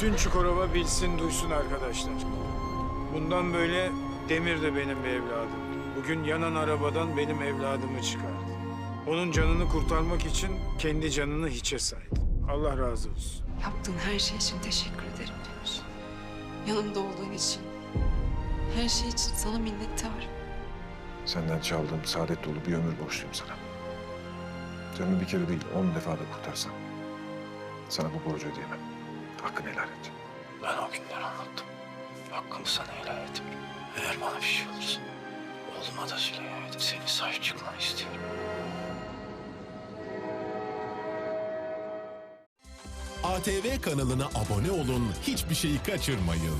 Bütün Çukurova bilsin duysun arkadaşlar. Bundan böyle Demir de benim bir evladım. Bugün yanan arabadan benim evladımı çıkardı. Onun canını kurtarmak için kendi canını hiçe saydı. Allah razı olsun. Yaptığın her şey için teşekkür ederim Demir. Yanımda olduğun için. Her şey için sana minnettarım. Senden çaldığım saadet dolu bir ömür borçluyum sana. Canını bir kere değil on defa da kurtarsam. Sana bu borcu ödeyemem. Hakkını helal et. Ben o günler anlattım. Hakkımı sana helal ettim. Eğer bana bir şey olursa oğluma da Züleyha'ya da senin sahip çıkmanı istiyorum. ATV kanalına abone olun, hiçbir şeyi kaçırmayın.